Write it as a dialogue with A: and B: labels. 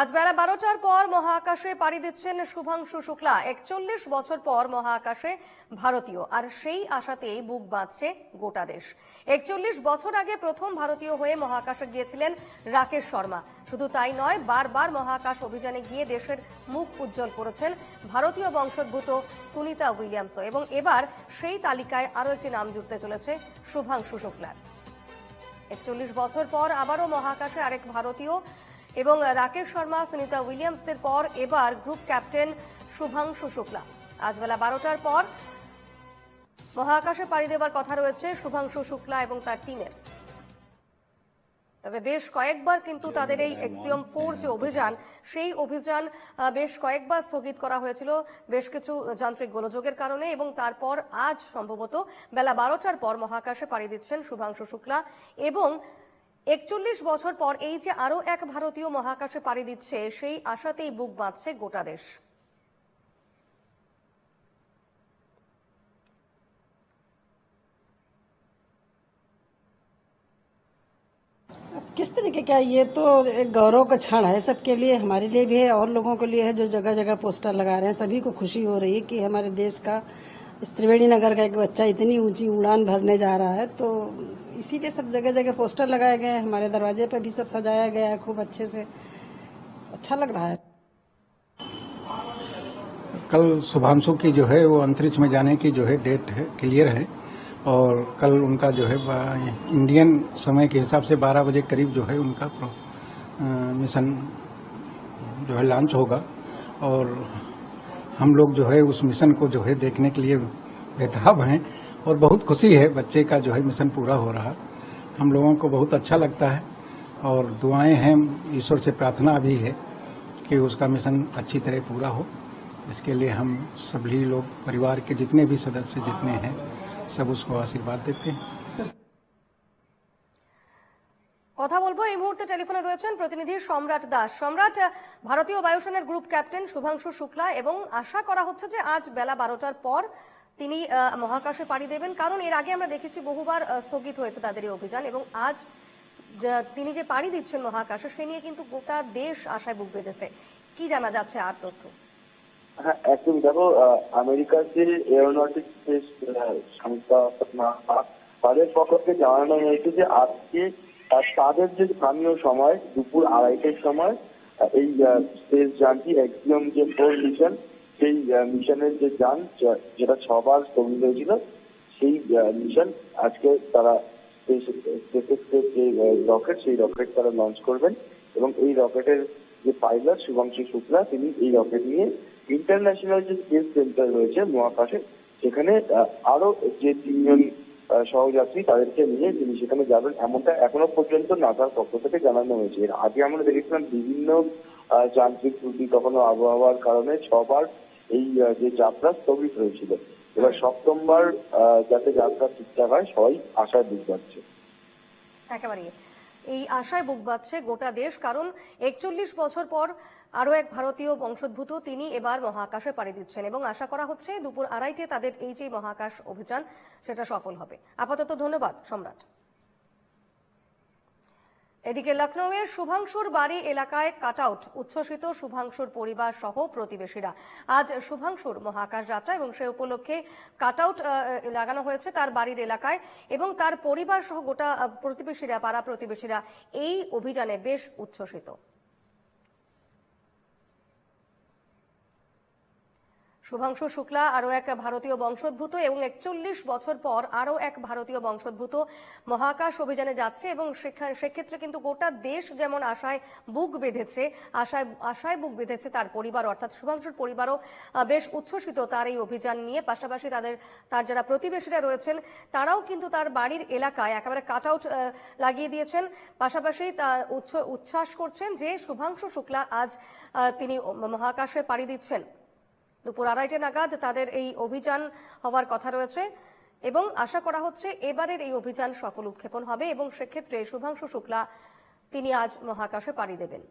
A: আজ বেলা বারোটার পর মহাকাশে পাড়ি দিচ্ছেন শুভাংশু শুক্লা। একচল্লিশ বছর পর মহাকাশে ভারতীয়। আর সেই আশাতেই বুক বাঁধছে গোটা দেশ। একচল্লিশ বছর আগে প্রথম ভারতীয় হয়ে মহাকাশে গিয়েছিলেন রাকেশ শর্মা। শুধু তাই নয়, বারবার মহাকাশ অভিযানে গিয়ে দেশের মুখ উজ্জ্বল করেছেন ভারতীয় বংশোদ্ভূত সুনিতা উইলিয়ামসও। এবং এবার সেই তালিকায় আরও একটি নাম জুড়তে চলেছে শুভাংশু শুক্লার। একচল্লিশ বছর পর আবারও মহাকাশে আরেক ভারতীয় এবং রাকেশ শর্মা, সুনিতা উইলিয়ামসদের পর এবার গ্রুপ ক্যাপ্টেন শুভাংশু শুক্লা। আজ বেলা বারোটার পর মহাকাশে পাড়ি দেওয়ার কথা রয়েছে শুভাংশু শুক্লা এবং তার টিমের। তবে বেশ কয়েকবার কিন্তু তাদের এই এক্সিয়ম ফোর যে অভিযান, সেই অভিযান বেশ কয়েকবার স্থগিত করা হয়েছিল বেশ কিছু যান্ত্রিক গোলযোগের কারণে এবং তারপর আজ সম্ভবত বেলা বারোটার পর মহাকাশে পাড়ি দিচ্ছেন শুভাংশু শুক্লা এবং একচল্লিশ বছর পর এই যে আরও এক ভারতীয় মহাকাশে পাড়ি দিচ্ছে সেই আশাতেই বুক বাঁধছে গোটা দেশ
B: किस तरीके का ये तो एक गौरव का क्षण है सबके लिए हमारे लिए भी है और लोगों के लिए है जो जगह जगह पोस्टर लगा रहे हैं सभी को खुशी हो रही है कि हमारे देश का इस त्रिवेणी नगर का एक बच्चा इतनी ऊँची उड़ान भरने जा रहा है तो इसीलिए सब जगह जगह पोस्टर लगाए गए हैं, हमारे दरवाजे पर भी सब सजाया गया है खूब अच्छे से। अच्छा लग रहा है।
C: कल शुभांशु की जो है, वो अंतरिक्ष में जाने की जो है डेट है, क्लियर है, और कल उनका जो है इंडियन समय के हिसाब से 12 बजे करीब जो है उनका मिशन जो है, लॉन्च होगा, और हम लोग जो है उस मिशन को जो है देखने के लिए बेताब हैं और बहुत खुशी है बच्चे का जो है मिशन पूरा हो रहा। हम लोगों को बहुत अच्छा लगता है और दुआएँ हैं, ईश्वर से प्रार्थना भी है कि उसका मिशन अच्छी तरह पूरा हो। इसके लिए हम सभी लोग, परिवार के जितने भी सदस्य जितने हैं, सब उसको आशीर्वाद देते हैं।
A: কথা বলব। এই মুহূর্তে টেলিফোনে রয়েছেন প্রতিনিধি সম্রাট দাস। সম্রাট ভারতীয় বায়ুসেনার গ্রুপ ক্যাপ্টেন শুভাংশু শুক্লা এবং আশা করা হচ্ছে যে আজ বেলা বারোটার পর তিনি মহাকাশে পাড়ি দেবেন। কারণ এর আগে আমরা দেখেছি বহুবার স্থগিত হয়েছে তাদের এই অভিযান এবং আজ তিনি যে পাড়ি দিচ্ছেন মহাকাশে, সে নিয়ে কিন্তু গোটা দেশ আশায় বুক বেঁধেছে। কি জানা যাচ্ছে আর তথ্য?
D: হ্যাঁ একদম দেখো আমেরিকার যে এরোনটিক স্পেস সংস্থা তাদের পক্ষ থেকে জানানো হয়েছে যে আজকে আহ, তাদের যে স্থানীয় সময় দুপুর আড়াইটের সময় এই স্পেস যানটি এক্সিয়ম যে ফোর মিশন সেই মিশনের যে যান যেটা ছবার স্থগিত হয়েছিল সেই মিশন আজকে তারা যে রকেট সেই রকেট তারা লঞ্চ করবেন এবং এই রকেটের যে পাইলট শুভাংশু শুক্লা তিনি এই রকেট নিয়ে ইন্টারন্যাশনাল যে স্পেস সেন্টার রয়েছে মহাকাশে সেখানে আরও যে তিনজন সহযাত্রী তাদেরকে নিয়ে তিনি সেখানে যাবেন এমনটা এখনও পর্যন্ত নাসার পক্ষ থেকে জানানো হয়েছে। এর আগে আমরা দেখেছিলাম বিভিন্ন যান্ত্রিক ত্রুটি, কখনো আবহাওয়ার কারণে ছবার এই যে যাত্রা স্থগিত হয়েছিল। এবার সপ্তমবার যাতে যাত্রা ঠিকঠাক হয়, সবাই আশায় বুঝ পাচ্ছে
A: এই আশায় বুক বাঁধছে গোটা দেশ, কারণ একচল্লিশ বছর পর আরও এক ভারতীয় বংশোদ্ভূত তিনি এবার মহাকাশে পাড়ি দিচ্ছেন এবং আশা করা হচ্ছে দুপুর আড়াইটে তাদের এই যে মহাকাশ অভিযান, সেটা সফল হবে। আপাতত ধন্যবাদ, সম্রাট। এদিকে লখনৌয়ের শুভাংশুর বাড়ি এলাকায় কাটআউট, উচ্ছ্বসিত শুভাংশুর পরিবার সহ প্রতিবেশীরা। আজ শুভাংশুর মহাকাশ যাত্রা এবং সে উপলক্ষে কাটআউট লাগানো হয়েছে তার বাড়ির এলাকায় এবং তার পরিবার সহ গোটা প্রতিবেশীরা, পাড়া প্রতিবেশীরা এই অভিযানে বেশ উচ্ছ্বসিত। শুভাংশু শুক্লা, আরও এক ভারতীয় বংশোদ্ভূত এবং একচল্লিশ বছর পর আরও এক ভারতীয় বংশোদ্ভূত মহাকাশ অভিযানে যাচ্ছে এবং সেক্ষেত্রে কিন্তু গোটা দেশ যেমন আশায় বুক বেঁধেছে, আশায় আশায় বুক বেঁধেছে তার পরিবার, অর্থাৎ শুভাংশুর পরিবারও বেশ উচ্ছ্বসিত তার এই অভিযান নিয়ে। পাশাপাশি তাদের তার যারা প্রতিবেশীরা রয়েছেন, তারাও কিন্তু তার বাড়ির এলাকায় একেবারে কাট আউট লাগিয়ে দিয়েছেন। পাশাপাশি তা উচ্ছ- উচ্ছ্বাস করছেন যে শুভাংশু শুক্লা আজ তিনি মহাকাশে পাড়ি দিচ্ছেন। দুপুর আড়াইটে নাগাদ তাদের এই অভিযান হওয়ার কথা রয়েছে এবং আশা করা হচ্ছে এবারের এই অভিযান সফল উৎক্ষেপণ হবে এবং সেক্ষেত্রে শুভাংশু শুক্লা তিনি আজ মহাকাশে পাড়ি দেবেন।